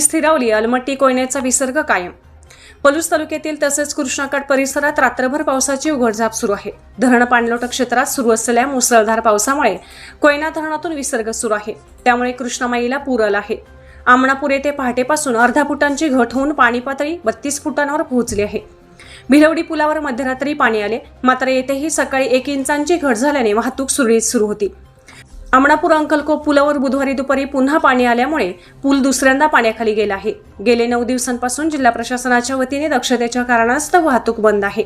स्थिरावली अलमट्टी कोयनेचा विसर्ग कायम. पलूस तालुक्यातील तसेच कृष्णाकाठ परिसरात रात्रभर पावसाची उघडझाप सुरू आहे. धरण पाणलोट क्षेत्रात सुरू असलेल्या मुसळधार पावसामुळे कोयना धरणातून विसर्ग सुरू आहे. त्यामुळे कृष्णामाईला पूर आला आहे. आमणापूर येथे पहाटेपासून अर्धा फुटांची घट होऊन पाणी पातळी बत्तीस फुटांवर पोहोचली आहे. भिलवडी पुलावर मध्यरात्री पाणी आले. मात्र येथेही सकाळी एक इंचांची घट झाल्याने वाहतूक सुरळीत सुरू होती. आमणापूर अंकलको पुलावर बुधवारी दुपारी पुन्हा पाणी आल्यामुळे पूल दुसऱ्यांदा पाण्याखाली गेला आहे. गेले नऊ दिवसांपासून जिल्हा प्रशासनाच्या वतीने दक्षतेच्या कारणास्तव वाहतूक बंद आहे.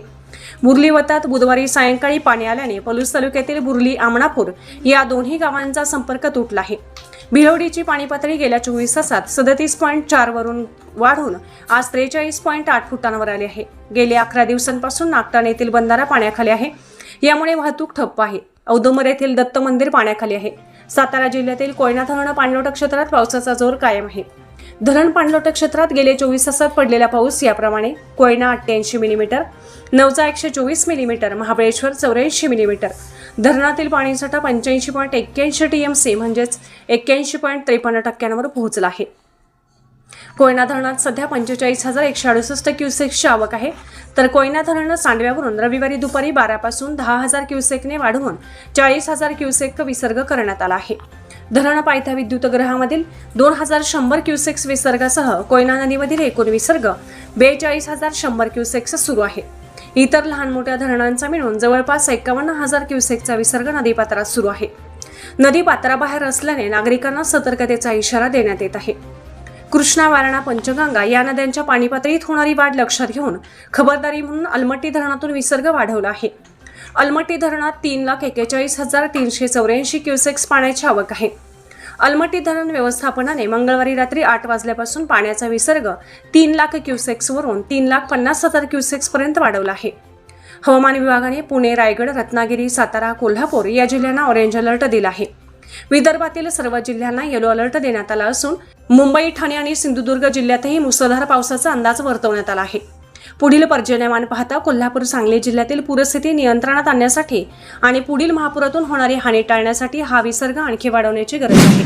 बुर्ली वतात बुधवारी सायंकाळी पाणी आल्याने पलूस तालुक्यातील बुर्ली आमणापूर या दोन्ही गावांचा संपर्क तुटला आहे. भिलवडीची पाणी पातळी गेल्या चोवीस तासात सदतीस पॉईंट चार वरून वाढून आज त्रेचाळीस पॉईंट आठ फुटांवर आले आहे. गेले अकरा दिवसांपासून नागटाण येथील बंधारा पाण्याखाली आहे. यामुळे वाहतूक ठप्प आहे. औदुंबर येथील दत्त मंदिर पाण्याखाली आहे. सातारा जिल्ह्यातील कोयना धरण पाणलोट क्षेत्रात पावसाचा जोर कायम आहे. धरण पाणलोट क्षेत्रात गेले चोवीस तासात पडलेला पाऊस याप्रमाणे कोयना अठ्ठ्याऐंशी मिलीमीटर नवजा एकशे चोवीस मिलीमीटर महाबळेश्वर चौऱ्याऐंशी मिलीमीटर. धरणातील पाणीसाठा पंच्याऐंशी पॉईंट एक्क्याऐंशी टी एम सी म्हणजेच एक्क्याऐंशी पॉईंट त्रेपन्न टक्क्यांवर पोहोचला आहे. कोयना धरणात सध्या पंचेचाळीस हजार एकशे अडुसष्ट क्युसेक्सची आवक आहे. तर कोयना धरण सांडव्यावरून रविवारी दुपारी बारापासून दहा हजार क्युसेकने वाढवून चाळीस हजार क्युसेक विसर्ग करण्यात आला आहे. धरण पायथ्या विद्युतगृहामधील दोन हजार शंभर क्युसेक्स विसर्गासह कोयना नदीमधील एकूण विसर्ग बेचाळीस हजार शंभर क्युसेक्स सुरू आहे. इतर लहान मोठ्या धरणांचा मिळून जवळपास एकावन्न हजार क्युसेकचा विसर्ग नदीपात्रात सुरू आहे. नदी पात्राबाहेर असल्याने नागरिकांना सतर्कतेचा इशारा देण्यात येत आहे. कृष्णा वारणा पंचगंगा या नद्यांच्या पाणीपातळीत होणारी वाढ लक्षात घेऊन खबरदारी म्हणून अलमट्टी धरणातून विसर्ग वाढवला आहे. अलमट्टी धरणात तीन लाख एक्केचाळीस हजार तीनशे चौऱ्याऐंशी क्युसेक्स पाण्याची आवक आहे. अलमट्टी धरण व्यवस्थापनाने मंगळवारी रात्री आठ वाजल्यापासून पाण्याचा विसर्ग तीन लाख क्युसेक्सवरून तीन लाख पन्नास हजार क्युसेक्सपर्यंत वाढवला आहे. हवामान विभागाने पुणे रायगड रत्नागिरी सातारा कोल्हापूर या जिल्ह्यांना ऑरेंज अलर्ट दिला आहे. विदर्भातील सर्व जिल्ह्यांना येलो अलर्ट देण्यात आला असून मुंबई ठाणे आणि सिंधुदुर्ग जिल्ह्यातही मुसळधार पावसाचा अंदाज वर्तवण्यात आला आहे. पुढील पर्जन्यमान पाहता कोल्हापूर सांगली जिल्ह्यातील पूरस्थिती नियंत्रणात आणण्यासाठी आणि पुढील महापुरातून होणारी हानी टाळण्यासाठी हा विसर्ग आणखी वाढवण्याची गरज आहे.